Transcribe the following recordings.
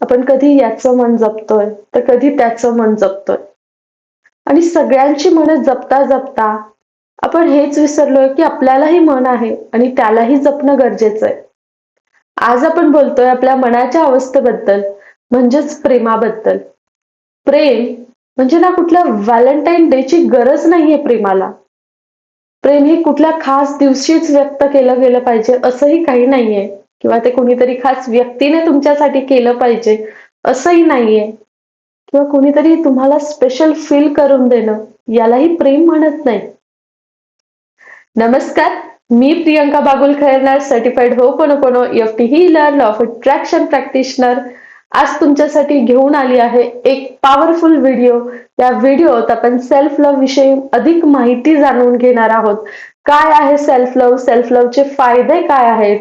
आपण कधी याचं मन जपतोय तर कधी त्याचं मन जपतोय. आणि सगळ्यांची मनं जपता जपता आपण हेच विसरलोय की आपल्यालाही मन आहे आणि त्यालाही जपणं गरजेचं आहे. आज आपण बोलतोय आपल्या मनाच्या अवस्थेबद्दल म्हणजेच प्रेमाबद्दल. प्रेम म्हणजे ना कुठल्या व्हॅलेंटाईन डेची गरज नाहीये प्रेमाला. प्रेम हे कुठल्या खास दिवशीच व्यक्त केलं गेलं पाहिजे असंही काही नाहीये. किंवा ते कोणीतरी खास व्यक्तीने तुमच्यासाठी केलं पाहिजे असंही नाहीये. किंवा कोणीतरी तुम्हाला स्पेशल फील करून देणं यालाही प्रेम म्हणत नाही. नमस्कार मी प्रियंका बागुल खैरनार सर्टिफाईड हो कोनो कोनो F T healer law of attraction practitioner आज तुमच्यासाठी घेऊन आली आहे एक पॉवरफुल व्हिडिओ या व्हिडिओत आपण सेल्फ लव्ह विषयी अधिक माहिती जाणून घेणार आहोत. काय आहे सेल्फ लव्ह सेल्फ लव्हचे फायदे काय आहेत?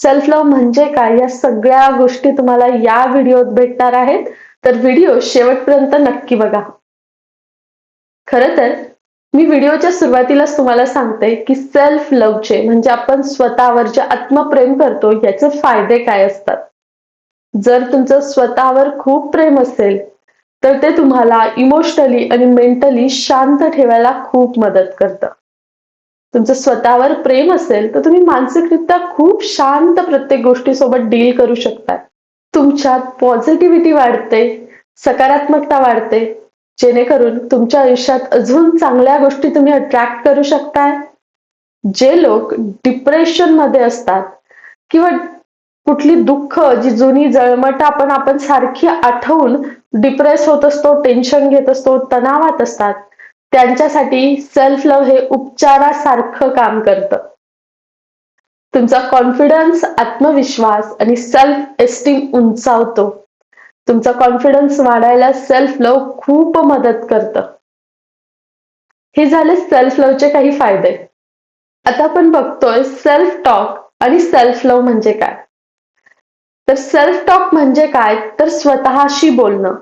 सेल्फ लव्ह म्हणजे काय? या सगळ्या गोष्टी तुम्हाला या व्हिडिओत भेटणार आहेत. तर व्हिडिओ शेवटपर्यंत नक्की बघा. खर तर मी व्हिडिओच्या सुरुवातीलाच तुम्हाला सांगते की सेल्फ लव्हचे म्हणजे आपण स्वतःवर जे आत्मप्रेम करतो याचे फायदे काय असतात? जर तुमचं स्वतःवर खूप प्रेम असेल तर ते तुम्हाला इमोशनली आणि मेंटली शांत ठेवायला खूप मदत करतं. तुमचं स्वतःवर प्रेम असेल तर तुम्ही मानसिकरित्या खूप शांत प्रत्येक गोष्टीसोबत डील करू शकता तुमच्यात पॉझिटिव्हिटी वाढते सकारात्मकता वाढते. जेणेकरून तुमच्या आयुष्यात अजून चांगल्या गोष्टी तुम्ही अट्रॅक्ट करू शकताय. जे लोक डिप्रेशनमध्ये असतात किंवा कुठली दुःख जी जुनी जळमट आपण आपण सारखी आठवून डिप्रेस होत असतो टेन्शन घेत असतो तणावात असतात त्यांच्यासाठी सेल्फ लव्ह हे उपचारासारखं काम करतं. तुमचा कॉन्फिडन्स आत्मविश्वास आणि सेल्फ एस्टीम उंचावतो. तुमचा कॉन्फिडन्स वाढायला सेल्फ लव्ह खूप मदत करतं. हे झाले सेल्फ लव्हचे काही फायदे. आता आपण बघतोय सेल्फ टॉक आणि सेल्फ लव्ह म्हणजे काय? तर सेल्फ टॉक म्हणजे काय? तर स्वतःशी बोलणं.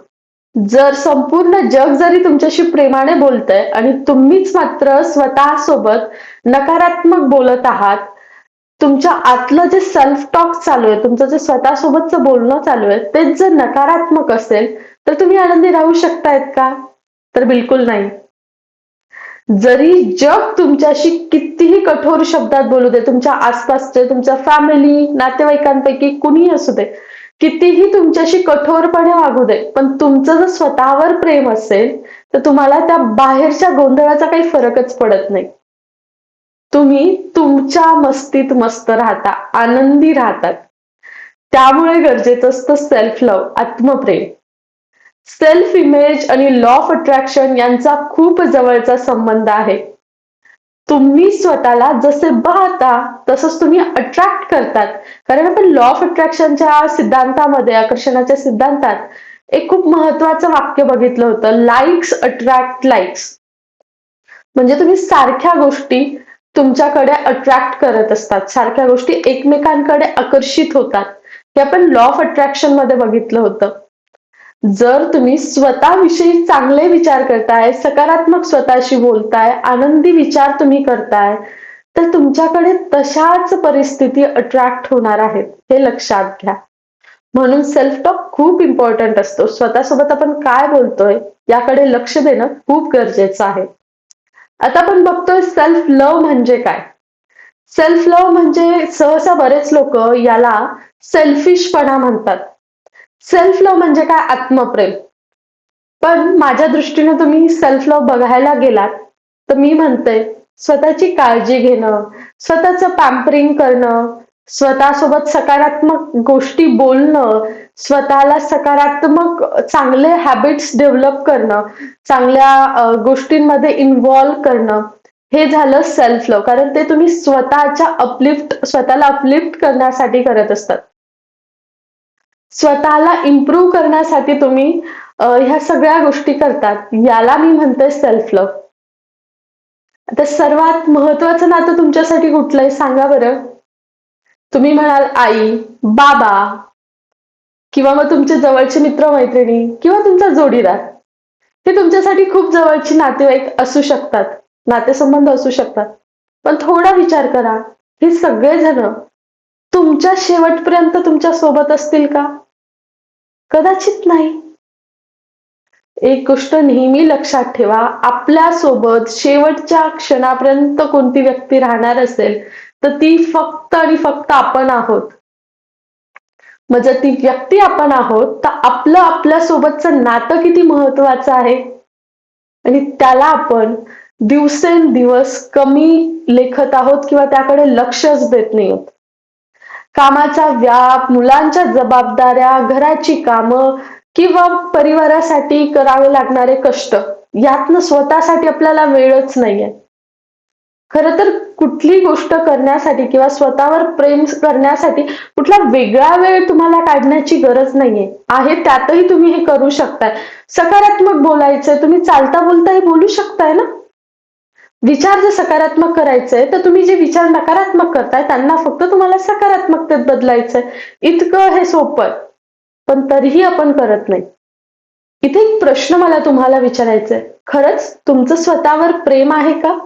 जर संपूर्ण जग जरी तुमच्याशी प्रेमाने बोलतंय आणि तुम्हीच मात्र स्वतः सोबत नकारात्मक बोलत आहात तुमच्या आतलं जे सेल्फ टॉक चालू आहे तुमचं जे स्वतःसोबतचं बोलणं चालू आहे तेच जर नकारात्मक असेल तर तुम्ही आनंदी राहू शकतायत का? तर बिलकुल नाही. जरी जग तुमच्याशी कितीही कठोर शब्दात बोलू दे तुमच्या आसपासचे तुमच्या फॅमिली नातेवाईकांपैकी कुणीही असू दे कितीही तुमच्याशी कठोरपणे वागू दे पण तुमचं जर स्वतःवर प्रेम असेल तर तुम्हाला त्या बाहेरच्या गोंधळाचा काही फरकच पडत नाही. तुम्ही तुमच्या मस्तीत मस्त राहता आनंदी राहतात त्यामुळे गरजेचं असतं सेल्फ लव्ह आत्मप्रेम. सेल्फ इमेज आणि लॉ ऑफ अट्रॅक्शन यांचा खूप जवळचा संबंध आहे. तुम्ही स्वतःला जसे पाहता तसंच तुम्ही अट्रॅक्ट करतात. कारण आपण लॉ ऑफ अट्रॅक्शनच्या सिद्धांतामध्ये आकर्षणाच्या सिद्धांतात एक खूप महत्वाचं वाक्य बघितलं होतं लाईक्स अट्रॅक्ट लाईक्स म्हणजे तुम्ही सारख्या गोष्टी तुमच्याकडे अट्रॅक्ट करत असतात सारख्या गोष्टी एकमेकांकडे आकर्षित होतात. हे आपण लॉ ऑफ अट्रॅक्शनमध्ये बघितलं होतं. जर तुम्ही स्वतःविषयी चांगले विचार करताय सकारात्मक स्वतःशी बोलताय आनंदी विचार तुम्ही करताय तर तुमच्याकडे तशाच परिस्थिती अट्रॅक्ट होणार आहेत हे लक्षात घ्या. म्हणून सेल्फ टॉक खूप इम्पॉर्टंट असतो. स्वतःसोबत आपण काय बोलतोय याकडे लक्ष देणं खूप गरजेचं आहे. आता आपण बघतोय सेल्फ लव्ह म्हणजे काय? सेल्फ लव म्हणजे सहसा बरेच लोक याला सेल्फिशपणा म्हणतात. सेल्फ लव्ह म्हणजे काय? आत्मप्रेम. पण माझ्या दृष्टीने तुम्ही सेल्फ लव्ह बघायला गेलात तर मी म्हणते स्वतःची काळजी घेणं स्वतःचं पॅम्परिंग करणं स्वतःसोबत सकारात्मक गोष्टी बोलणं स्वतःला सकारात्मक चांगले हॅबिट्स डेव्हलप करणं चांगल्या गोष्टींमध्ये इन्व्हॉल्व करणं हे झालं सेल्फ लव्ह कारण ते तुम्ही स्वतःच्या अपलिफ्ट स्वतःला अपलिफ्ट करण्यासाठी करत असतात. स्वतःला इम्प्रूव्ह करण्यासाठी तुम्ही ह्या सगळ्या गोष्टी करतात. याला मी म्हणते सेल्फ लव आता सर्वात महत्वाचं नातं तुमच्यासाठी कुठलं आहे? सांगा बरं. तुम्ही म्हणाल आई बाबा किंवा मग तुमचे जवळचे मित्र मैत्रिणी किंवा तुमचा जोडीदार. हे तुमच्यासाठी खूप जवळची नातेवाईक असू शकतात. नातेसंबंध असू शकतात. पण थोडा विचार करा. हे सगळेजण तुमच्या शेवटपर्यंत तुमच्यासोबत असतील का? कदाचित नाही. एक गोष्ट नेहमी लक्षात ठेवा आपल्यासोबत शेवटच्या क्षणापर्यंत कोणती व्यक्ती राहणार असेल तर ती फक्त आणि फक्त आपण आहोत. म्हणजे जर ती व्यक्ती आपण आहोत तर आपलं आपल्या सोबतचं नातं किती महत्वाचं आहे? आणि त्याला आपण दिवसेंदिवस कमी लेखत आहोत किंवा त्याकडे लक्षच देत नाही आहोत. कामाचा व्याप मुलांच्या जबाबदाऱ्या घराची कामं किंवा परिवारासाठी करावे लागणारे कष्ट यातनं स्वतःसाठी आपल्याला वेळच नाहीये. खर तर कुठली गोष्ट करण्यासाठी किंवा स्वतःवर प्रेम करण्यासाठी कुठला वेगळा वेळ तुम्हाला काढण्याची गरज नाहीये. आहे त्यातही तुम्ही हे करू शकताय. सकारात्मक बोलायचंय तुम्ही चालता बोलताही बोलू शकताय ना? विचार जर सकारात्मक करायचंय तर तुम्ही जे विचार नकारात्मक करताय त्यांना फक्त तुम्हाला सकारात्मकतेत बदलायचंय. इतकं हे सोपं पण तरीही आपण करत नाही. इथे एक प्रश्न मला तुम्हाला विचारायचा आहे खरंच तुमचं स्वतःवर प्रेम आहे का?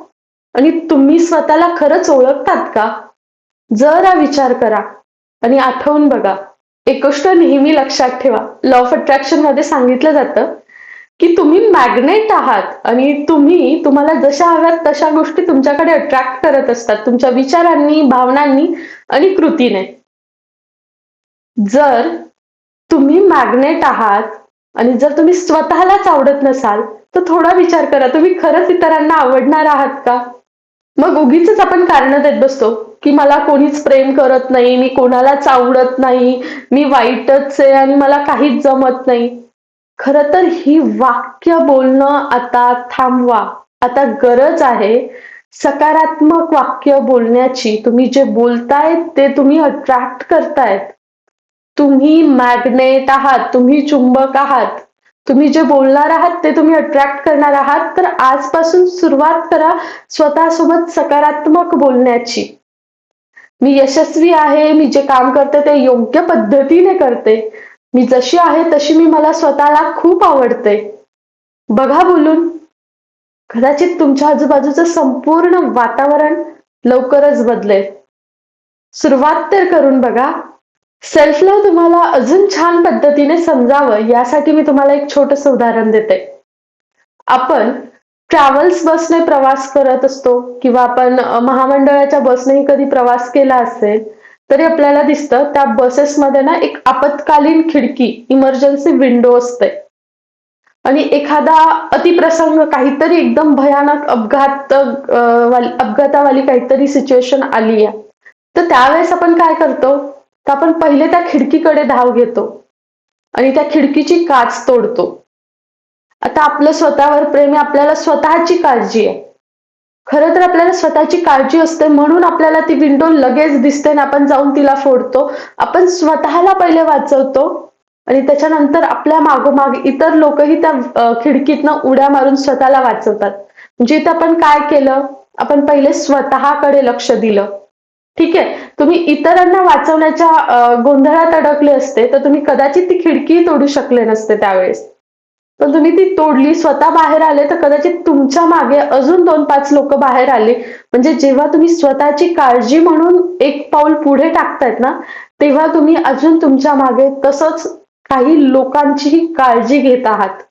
आणि तुम्ही स्वतःला खरंच ओळखतात का? जरा विचार करा आणि आठवून बघा. एक गोष्ट नेहमी लक्षात ठेवा. लॉ ऑफ अट्रॅक्शनमध्ये सांगितलं जातं की तुम्ही मॅग्नेट आहात आणि तुम्ही तुम्हाला जशा हव्यात तशा गोष्टी तुमच्याकडे अट्रॅक्ट करत असतात तुमच्या विचारांनी भावनांनी आणि कृतीने. जर तुम्ही मॅग्नेट आहात आणि जर तुम्ही स्वतःलाच आवडत नसाल तर थोडा विचार करा तुम्ही खरंच इतरांना आवडणार आहात का? मग उगीच आपण कारण देत बसतो की मला कोणीच प्रेम करत नाही मी कोणालाच आवडत नाही मी वाईटच आहे आणि मला काहीच जमत नाही. खर तर ही वाक्य बोलणं आता थांबवा. आता गरज आहे सकारात्मक वाक्य बोलण्याची. तुम्ही जे बोलतायत ते तुम्ही अट्रॅक्ट करतायत. तुम्ही मॅग्नेट आहात तुम्ही चुंबक आहात. तुम्ही जे बोलणार आहात ते तुम्ही अट्रॅक्ट करणार आहात. तर आजपासून सुरुवात करा स्वतःसोबत सकारात्मक बोलण्याची. मी यशस्वी आहे मी जे काम करते ते योग्य पद्धतीने करते. मी जशी आहे तशी मी मला स्वतःला खूप आवडते. बघा बोलून. कदाचित तुमच्या आजूबाजूचं संपूर्ण वातावरण लवकरच बदलेल. सुरुवात तर करून बघा. सेल्फ लव्ह तुम्हाला अजून छान पद्धतीने समजावं यासाठी मी तुम्हाला एक छोटस उदाहरण देते. आपण ट्रॅव्हल्स बसने प्रवास करत असतो किंवा आपण महामंडळाच्या बसनेही कधी प्रवास केला असेल तरी आपल्याला दिसतं त्या बसेसमध्ये ना एक आपत्कालीन खिडकी इमर्जन्सी विंडो असते. आणि एखादा अतिप्रसंग काहीतरी एकदम भयानक अपघात अपघातावाली काहीतरी सिच्युएशन आली आहे. तर त्यावेळेस आपण काय करतो? तर आपण पहिले त्या खिडकीकडे धाव घेतो. आणि त्या खिडकीची काच तोडतो. आता आपलं स्वतःवर प्रेम आपल्याला स्वतःची काळजी आहे. खरं तर आपल्याला स्वतःची काळजी असते म्हणून आपल्याला ती विंडो लगेच दिसते ना आपण जाऊन तिला फोडतो. आपण स्वतःला पहिले वाचवतो आणि त्याच्यानंतर आपल्या मागोमाग इतर लोकही त्या खिडकीतनं उड्या मारून स्वतःला वाचवतात. म्हणजे इथं आपण काय केलं? आपण पहिले स्वतःकडे लक्ष दिलं. ठीक आहे? तुम्ही इतरांना वाचवण्याच्या गोंधळात अडकले असते तर तुम्ही कदाचित ती खिडकी तोडू शकले नसते त्यावेळेस. पण तुम्ही ती तोडली स्वतः बाहेर आले तर कदाचित तुमच्या मागे अजून दोन पाच लोक बाहेर आले. म्हणजे जेव्हा तुम्ही स्वतःची काळजी म्हणून एक पाऊल पुढे टाकतायत ना तेव्हा तुम्ही अजून तुमच्या मागे तसंच काही लोकांचीही काळजी घेत आहात.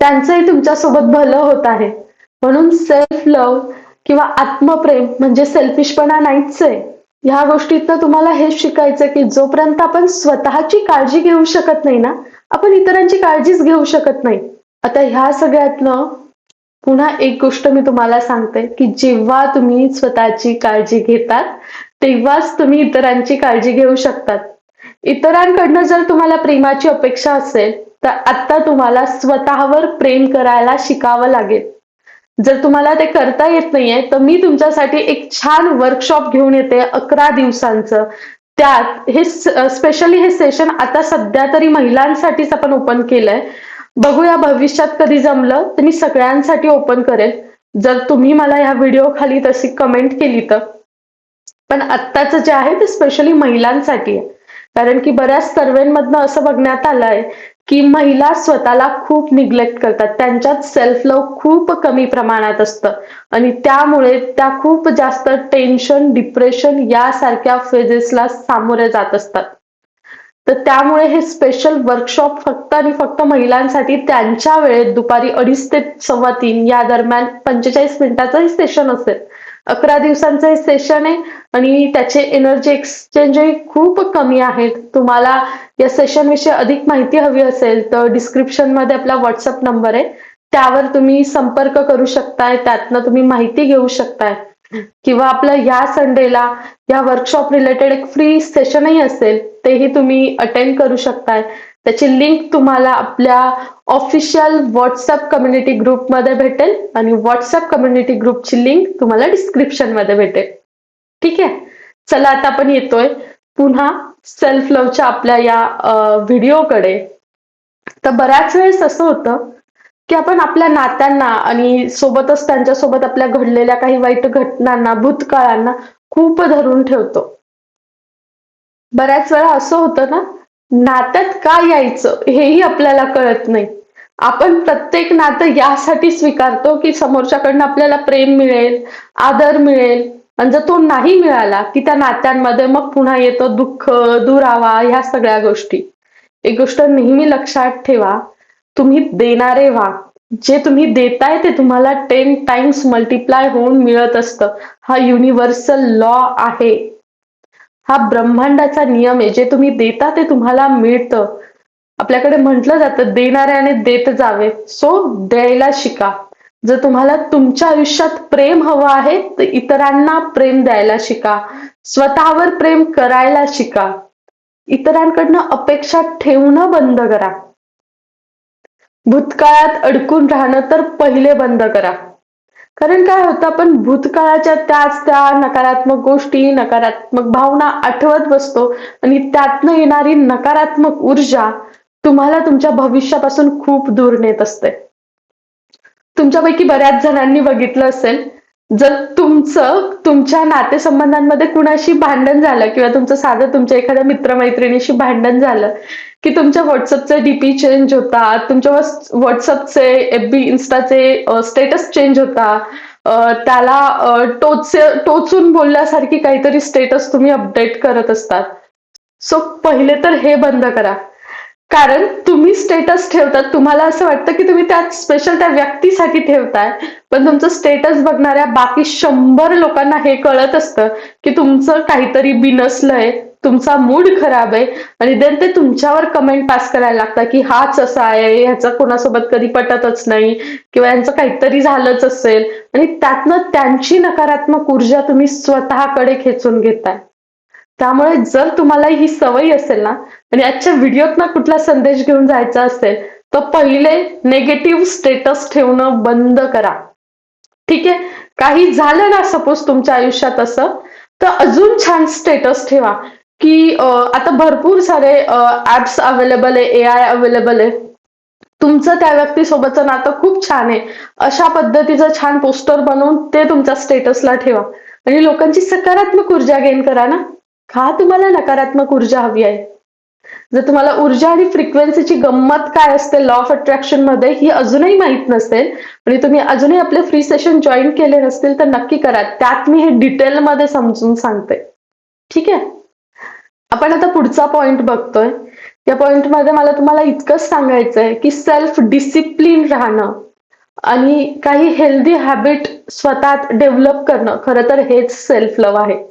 त्यांचंही तुमच्यासोबत भलं होत आहे. म्हणून सेल्फ लव्ह किंवा आत्मप्रेम म्हणजे सेल्फिशपणा नाहीच आहे. ह्या गोष्टीतनं तुम्हाला हेच शिकायचं की जोपर्यंत आपण स्वतःची काळजी घेऊ शकत नाही ना आपण इतरांची काळजीच घेऊ शकत नाही. आता ह्या सगळ्यातनं पुन्हा एक गोष्ट मी तुम्हाला सांगते की जेव्हा तुम्ही स्वतःची काळजी घेतात तेव्हाच तुम्ही इतरांची काळजी घेऊ शकतात. इतरांकडनं जर तुम्हाला प्रेमाची अपेक्षा असेल तर आता तुम्हाला स्वतःवर प्रेम करायला शिकावं लागेल. जर तुम्हाला ते करता येत नाहीये तर मी तुमच्यासाठी एक छान वर्कशॉप घेऊन येते अकरा दिवसांचं. त्यात हे स्पेशली हे सेशन आता सध्या तरी महिलांसाठीच आपण ओपन केलंय. बघूया भविष्यात कधी जमलं तर मी सगळ्यांसाठी ओपन करेल. जर तुम्ही मला ह्या व्हिडिओ खाली तशी कमेंट केली तर. पण आत्ताचं जे आहे ते स्पेशली महिलांसाठी आहे. कारण की बऱ्याच सर्वेंमधनं असं बघण्यात आलंय की महिला स्वतःला खूप निग्लेक्ट करतात. त्यांच्यात सेल्फ लव्ह खूप कमी प्रमाणात असतं. आणि त्यामुळे त्या खूप जास्त टेन्शन डिप्रेशन यासारख्या फेजेसला सामोरे जात असतात. तर त्यामुळे हे स्पेशल वर्कशॉप फक्त आणि फक्त महिलांसाठी त्यांच्या वेळेत दुपारी अडीच ते सव्वा तीन या दरम्यान पंचेचाळीस मिनिटाचं हे सेशन असेल. अकरा दिवसांचं हे सेशन आहे आणि त्याचे एनर्जी एक्सचेंजही खूप कमी आहेत. तुम्हाला या सेशन विषयी अधिक माहिती हवी असेल तर डिस्क्रिप्शनमध्ये आपला व्हॉट्सअप नंबर आहे. त्यावर तुम्ही संपर्क करू शकताय त्यातनं तुम्ही माहिती घेऊ शकताय. किंवा आपलं या संडेला या वर्कशॉप रिलेटेड एक फ्री सेशनही असेल तेही तुम्ही अटेंड करू शकताय. त्याची लिंक तुम्हाला आपल्या ऑफिशियल व्हॉट्सअप कम्युनिटी ग्रुपमध्ये भेटेल आणि व्हॉट्सअप कम्युनिटी ग्रुपची लिंक तुम्हाला डिस्क्रिप्शनमध्ये भेटेल. ठीक? आहे चला आता आपण येतोय. पुन्हा सेल्फ लव्हच्या आपल्या या व्हिडिओकडे तर बऱ्याच वेळेस असं होतं की आपण आपल्या नात्यांना आणि सोबतच त्यांच्यासोबत आपल्या घडलेल्या काही वाईट घटनांना भूतकाळांना खूप धरून ठेवतो. बऱ्याच वेळा असं होतं ना नात्यात का यायचं हेही आपल्याला कळत नाही. आपण प्रत्येक नातं यासाठी स्वीकारतो की समोरच्याकडनं आपल्याला प्रेम मिळेल आदर मिळेल आणि जर तो नाही मिळाला की त्या नात्यांमध्ये मग पुन्हा येतो दुःख दुरावा ह्या सगळ्या गोष्टी. एक गोष्ट नेहमी लक्षात ठेवा तुम्ही देणारे व्हा जे तुम्ही देताय ते तुम्हाला टेन टाइम्स मल्टिप्लाय होऊन मिळत असतं. हा युनिव्हर्सल लॉ आहे. हा ब्रह्मांडाचा नियम आहे. जे तुम्ही देता ते तुम्हाला मिळतं. आपल्याकडे म्हटलं जातं देणाऱ्याने देत जावे. सो द्यायला शिका. जर तुम्हाला तुमच्या आयुष्यात प्रेम हवं आहे तर इतरांना प्रेम द्यायला शिका. स्वतःवर प्रेम करायला शिका. इतरांकडनं अपेक्षा ठेवणं बंद करा. भूतकाळात अडकून राहणं तर पहिले बंद करा. कारण काय होतं आपण भूतकाळाच्या त्याच त्या नकारात्मक गोष्टी नकारात्मक भावना आठवत बसतो आणि त्यातनं येणारी नकारात्मक ऊर्जा तुम्हाला तुमच्या भविष्यापासून खूप दूर नेत असते. तुमच्यापैकी बऱ्याच जणांनी बघितलं असेल जर तुमचं तुमच्या नातेसंबंधांमध्ये कुणाशी भांडण झालं किंवा तुमचं साधं तुमच्या एखाद्या मित्रमैत्रिणीशी भांडण झालं की तुमच्या व्हॉट्सअपचे डीपी चेंज होतात तुमच्या व्हॉट्सअपचे एफ बी इन्स्टाचे स्टेटस चेंज होता त्याला टोच टोचून बोलल्यासारखी काहीतरी स्टेटस तुम्ही अपडेट करत असतात. सो पहिले तर हे बंद करा. कारण तुम्ही स्टेटस ठेवतात. तुम्हाला असं वाटतं की तुम्ही त्यात स्पेशल त्या व्यक्तीसाठी ठेवताय. पण तुमचं स्टेटस बघणाऱ्या बाकी शंभर लोकांना हे कळत असतं की तुमचं काहीतरी बिनसलंय तुमचा मूड खराब आहे. आणि देन ते तुमच्यावर कमेंट पास करायला लागतात की हाच असा आहे ह्याचा कोणासोबत कधी पटतच नाही किंवा यांचं काहीतरी झालंच असेल. आणि त्यातनं त्यांची नकारात्मक ऊर्जा तुम्ही स्वतःकडे खेचून घेताय. त्यामुळे जर तुम्हाला ही सवय असेल ना आणि आजच्या व्हिडिओत ना कुठला संदेश घेऊन जायचा असेल तर पहिले नेगेटिव्ह स्टेटस ठेवणं बंद करा. ठीक आहे? काही झालं ना सपोज तुमच्या आयुष्यात असं तर अजून छान स्टेटस ठेवा. की आता भरपूर सारे ऍप्स अवेलेबल आहे ए आय अवेलेबल आहे. तुमचं त्या व्यक्तीसोबतचं नातं खूप छान आहे. अशा पद्धतीचं छान पोस्टर बनवून ते तुमच्या स्टेटसला ठेवा. आणि लोकांची सकारात्मक ऊर्जा गेन करा ना. का तुम्हाला नकारात्मक ऊर्जा हवी आहे? जर तुम्हाला ऊर्जा आणि फ्रिक्वेन्सीची गंमत काय असते लॉ ऑफ अट्रॅक्शनमध्ये ही अजूनही माहीत नसेल आणि तुम्ही अजूनही आपले फ्री सेशन जॉईन केले नसतील तर नक्की करा. त्यात मी हे डिटेलमध्ये समजून सांगते. ठीक आहे? आपण आता पुढचा पॉइंट बघतोय. या पॉइंटमध्ये मला तुम्हाला इतकंच सांगायचं आहे की सेल्फ डिसिप्लिन राहणं आणि काही हेल्दी हॅबिट स्वतःत डेव्हलप करणं. खरं तर हेच सेल्फ लव्ह आहे.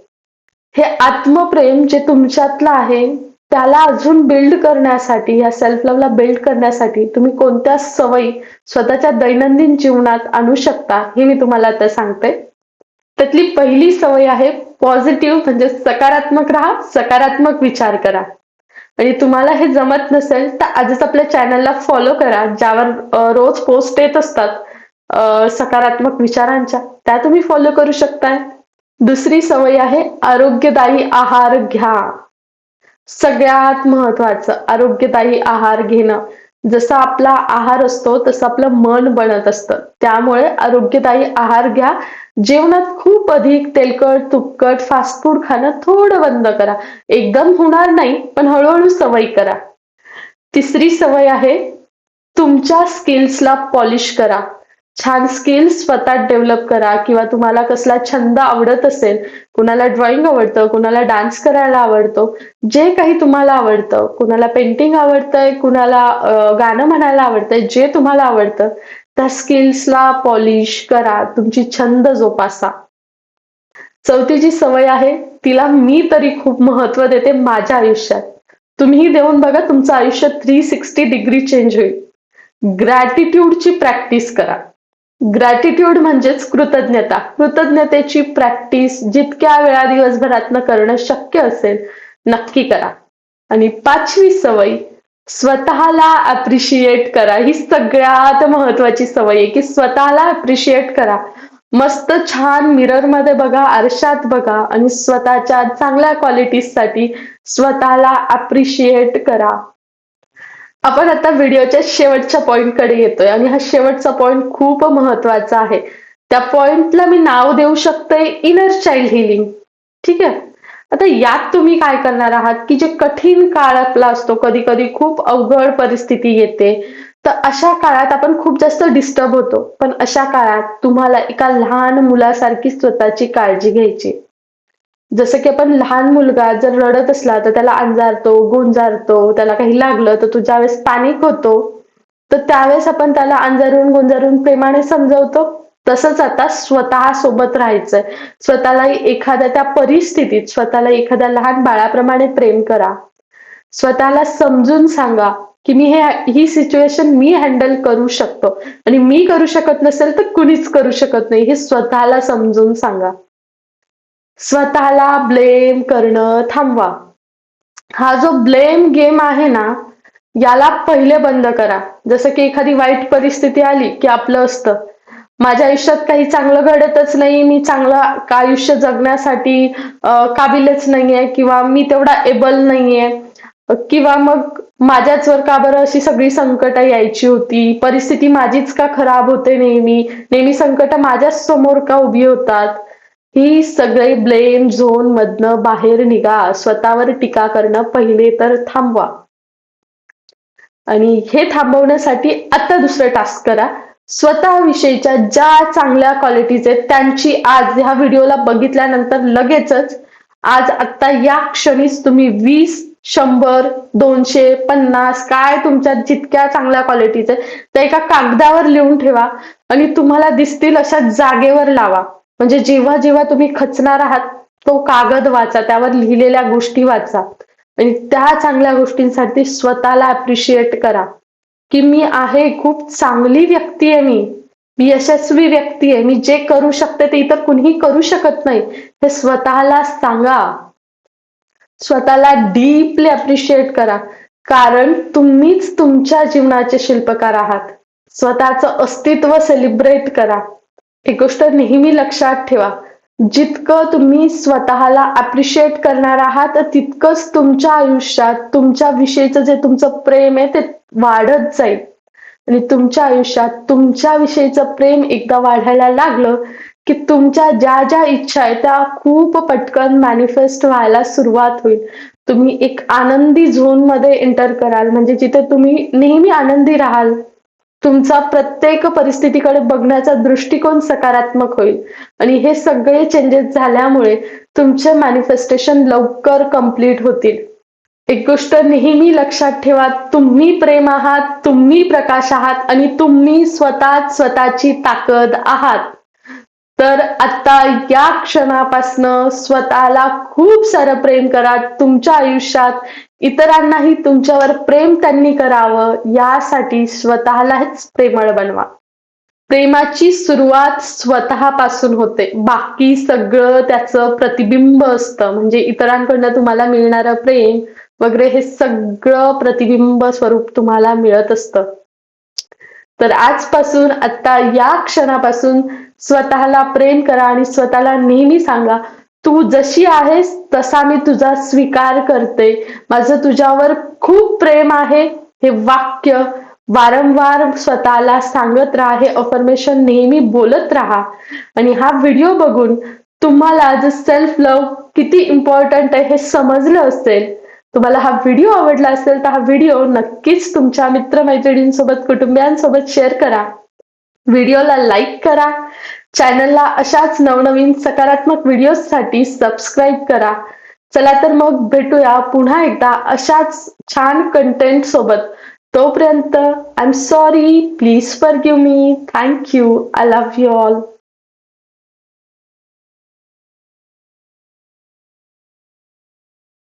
हे आत्मप्रेम जे तुमच्यातलं आहे त्याला अजून बिल्ड करण्यासाठी या सेल्फ लव्हला बिल्ड करण्यासाठी तुम्ही कोणत्या सवयी स्वतःच्या दैनंदिन जीवनात आणू शकता हे मी तुम्हाला आता सांगते. त्यातली पहिली सवय आहे पॉझिटिव्ह म्हणजे सकारात्मक राहा सकारात्मक विचार करा. आणि तुम्हाला हे जमत नसेल तर आजच आपल्या चॅनलला फॉलो करा ज्यावर रोज पोस्ट येत असतात सकारात्मक विचारांच्या. त्या तुम्ही फॉलो करू शकताय. दुसरी सवय आहे आरोग्यदायी आहार घ्या. सगळ्यात महत्वाचं आरोग्यदायी आहार घेणं. जसा आपला आहार असतो तसं आपलं मन बनत असतं. त्यामुळे आरोग्यदायी आहार घ्या. जेवणात खूप अधिक तेलकट तुपकट फास्ट फूड खाणं थोडं बंद करा. एकदम होणार नाही पण हळूहळू सवय करा. तिसरी सवय आहे तुमच्या स्किल्सला पॉलिश करा. छान स्किल्स स्वतः डेव्हलप करा किंवा तुम्हाला कसला छंद आवडत असेल कुणाला ड्रॉइंग आवडतं कुणाला डान्स करायला आवडतो जे काही तुम्हाला आवडतं कुणाला पेंटिंग आवडतंय कुणाला गाणं म्हणायला आवडतंय जे तुम्हाला आवडतं त्या स्किल्सला पॉलिश करा तुमची छंद जोपासा. चौथी जी सवय आहे तिला मी तरी खूप महत्त्व देते माझ्या आयुष्यात. तुम्ही देऊन बघा तुमचं आयुष्य थ्री सिक्स्टी डिग्री चेंज होईल. ग्रॅटिट्यूडची प्रॅक्टिस करा. ग्रॅटिट्यूड म्हणजेच कृतज्ञता. कृतज्ञतेची प्रॅक्टिस जितक्या वेळा दिवसभरातनं करणं शक्य असेल नक्की करा. आणि पाचवी सवय स्वतःला अप्रिशिएट करा. ही सगळ्यात महत्वाची सवय आहे की स्वतःला अप्रिशिएट करा. मस्त छान मिररमध्ये बघा आरशात बघा आणि स्वतःच्या चांगल्या क्वालिटीजसाठी स्वतःला अप्रिशिएट करा. आपण आता व्हिडिओच्या शेवटच्या पॉईंटकडे येतोय आणि हा शेवटचा पॉइंट खूप महत्त्वाचा आहे. त्या पॉइंटला मी नाव देऊ शकते इनर चाइल्ड हिलिंग ठीक आहे? आता यात तुम्ही काय करणार आहात की जे कठीण काळ आपला असतो कधी कधी खूप अवघड परिस्थिती येते तर अशा काळात आपण खूप जास्त डिस्टर्ब होतो. पण अशा काळात तुम्हाला एका लहान मुलासारखी स्वतःची काळजी घ्यायची. जसं की आपण लहान मुलगा जर रडत असला तर त्याला अंजारतो गुंजारतो त्याला काही लागलं तर तो ज्यावेळेस पॅनिक होतो तर त्यावेळेस आपण त्याला अंजारून गुंजारून प्रेमाने समजवतो. तसंच आता स्वतः सोबत राहायचंय. स्वतःला एखाद्या त्या परिस्थितीत स्वतःला एखाद्या लहान बाळाप्रमाणे प्रेम करा. स्वतःला समजून सांगा की मी हे ही सिच्युएशन मी हँडल करू शकतो. आणि मी करू शकत नसेल तर कुणीच करू शकत नाही. हे स्वतःला समजून सांगा. स्वतःला ब्लेम करणं थांबवा. हा जो ब्लेम गेम आहे ना याला पहिले बंद करा. जसं की एखादी वाईट परिस्थिती आली की आपलं असतं. माझ्या आयुष्यात काही चांगलं घडतच नाही मी चांगलं आयुष्य जगण्यासाठी काबिलच नाहीये किंवा मी तेवढा एबल नाहीये. किंवा मग माझ्याच वर का बरं अशी सगळी संकट यायची होती? परिस्थिती माझीच का खराब होते नेहमी? नेहमी संकट माझ्याच समोर का उभी होतात? ही सगळे ब्लेम झोन मधनं बाहेर निघा. स्वतःवर टीका करणं पहिले तर थांबवा. आणि हे थांबवण्यासाठी आता दुसरं टास्क करा. स्वतःविषयीच्या ज्या चांगल्या क्वालिटीज आहेत त्यांची आज ह्या व्हिडिओला बघितल्यानंतर लगेचच आज आता या क्षणीच तुम्ही वीस शंभर दोनशे पन्नास काय तुमच्या जितक्या चांगल्या क्वालिटीचे त्या एका कागदावर लिहून ठेवा. आणि तुम्हाला दिसतील अशा जागेवर लावा. म्हणजे जेव्हा जेव्हा तुम्ही खचणार आहात तो कागद वाचा त्यावर लिहिलेल्या गोष्टी वाचा. आणि त्या चांगल्या गोष्टींसाठी स्वतःला अप्रिशिएट करा. की मी आहे खूप चांगली व्यक्ती आहे मी. मी यशस्वी व्यक्ती आहे. मी जे करू शकते ते इतर कुणीही करू शकत नाही. हे स्वतःला सांगा. स्वतःला डीपली अप्रिशिएट करा. कारण तुम्हीच तुमच्या जीवनाचे शिल्पकार आहात. स्वतःचं अस्तित्व सेलिब्रेट करा. एक गोष्ट नेहमी लक्षात ठेवा. जितकं तुम्ही स्वतःला अप्रिशिएट करणार आहात तितकंच तुमच्या आयुष्यात तुमच्या विषयीचं जे तुमचं प्रेम आहे ते वाढत जाईल. आणि तुमच्या आयुष्यात तुमच्या विषयीचं प्रेम एकदा वाढायला लागलं की तुमच्या ज्या ज्या इच्छा आहेत त्या खूप पटकन मॅनिफेस्ट व्हायला सुरुवात होईल. तुम्ही एक आनंदी झोनमध्ये एंटर कराल. म्हणजे जिथे तुम्ही नेहमी आनंदी राहाल. तुमचा प्रत्येक परिस्थितीकडे बघण्याचा दृष्टिकोन सकारात्मक होईल. आणि हे सगळे चेंजेस झाल्यामुळे तुमचे मॅनिफेस्टेशन लवकर कंप्लीट होतील. एक गोष्ट नेहमी लक्षात ठेवा तुम्ही प्रेम आहात तुम्ही प्रकाश आहात आणि तुम्ही स्वतः स्वतःची ताकद आहात. तर आता या क्षणापासनं स्वतःला खूप सारं प्रेम करा तुमच्या आयुष्यात इतरांनाही तुमच्यावर प्रेम त्यांनी करावं यासाठी स्वतःलाच प्रेमळ बनवा. प्रेमाची सुरुवात स्वतःपासून होते. बाकी सगळं त्याचं प्रतिबिंब असतं. म्हणजे इतरांकडनं तुम्हाला मिळणारं प्रेम वगैरे हे सगळं प्रतिबिंब स्वरूप तुम्हाला मिळत असतं. तर आजपासून आता या क्षणापासून स्वतःला प्रेम करा आणि स्वतःला नेहमी सांगा तू जशी आहेस तसा मी तुझा स्वीकार करते. माझं तुझ्यावर खूप प्रेम आहे. हे वाक्य वारंवार स्वतःला सांगत राहा. हे अफर्मेशन नेहमी बोलत राहा. आणि हा व्हिडिओ बघून तुम्हाला जर सेल्फ लव्ह किती इम्पॉर्टंट आहे हे समजलं असेल तुम्हाला हा व्हिडिओ आवडला असेल तर हा व्हिडिओ नक्कीच तुमच्या मित्रमैत्रिणींसोबत कुटुंबियांसोबत शेअर करा. व्हिडिओला लाईक करा. चॅनलला अशाच नवनवीन सकारात्मक व्हिडिओसाठी सबस्क्राईब करा. चला तर मग भेटूया पुन्हा एकदा अशाच छान कंटेंट सोबत. तोपर्यंत I am sorry please forgive me thank you I love you all